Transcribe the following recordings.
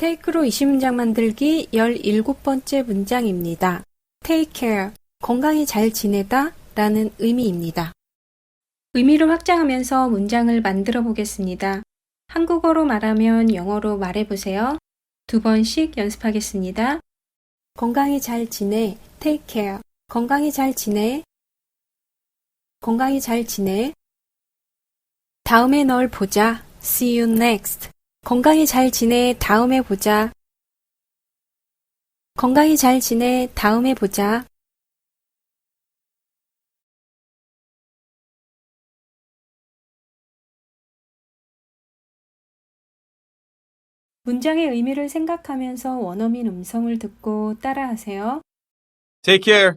테이크로 20문장 만들기 17번째 문장입니다. take care, 건강히 잘 지내다 라는 의미입니다. 의미를 확장하면서 문장을 만들어 보겠습니다. 한국어로 말하면 영어로 말해 보세요. 두 번씩 연습하겠습니다. 건강히 잘 지내, take care. 건강히 잘 지내. 건강히 잘 지내. 다음에 널 보자. See you next. 건강히 잘 지내. 다음에 보자. 건강히 잘 지내. 다음에 보자. 문장의 의미를 생각하면서 원어민 음성을 듣고 따라하세요. Take care.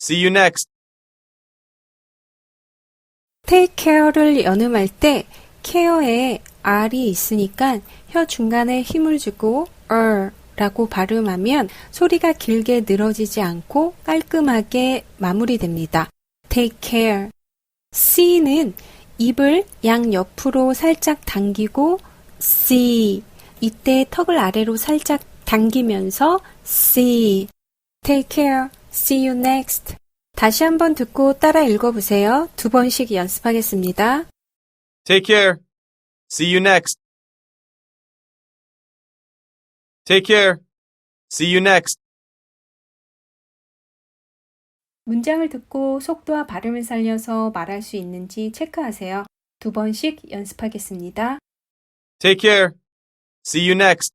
See you next. take care를 연음할 때 care에 r이 있으니까 혀 중간에 힘을 주고 er 라고 발음하면 소리가 길게 늘어지지 않고 깔끔하게 마무리됩니다. take care. C는 입을 양 옆으로 살짝 당기고 C. 이때 턱을 아래로 살짝 당기면서 C. Take care. See you next. 다시 한번 듣고 따라 읽어보세요. 두 번씩 연습하겠습니다. Take care. See you next. Take care. See you next. 문장을 듣고 속도와 발음을 살려서 말할 수 있는지 체크하세요. 두 번씩 연습하겠습니다. Take care. See you next.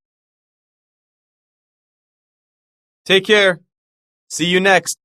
Take care. See you next.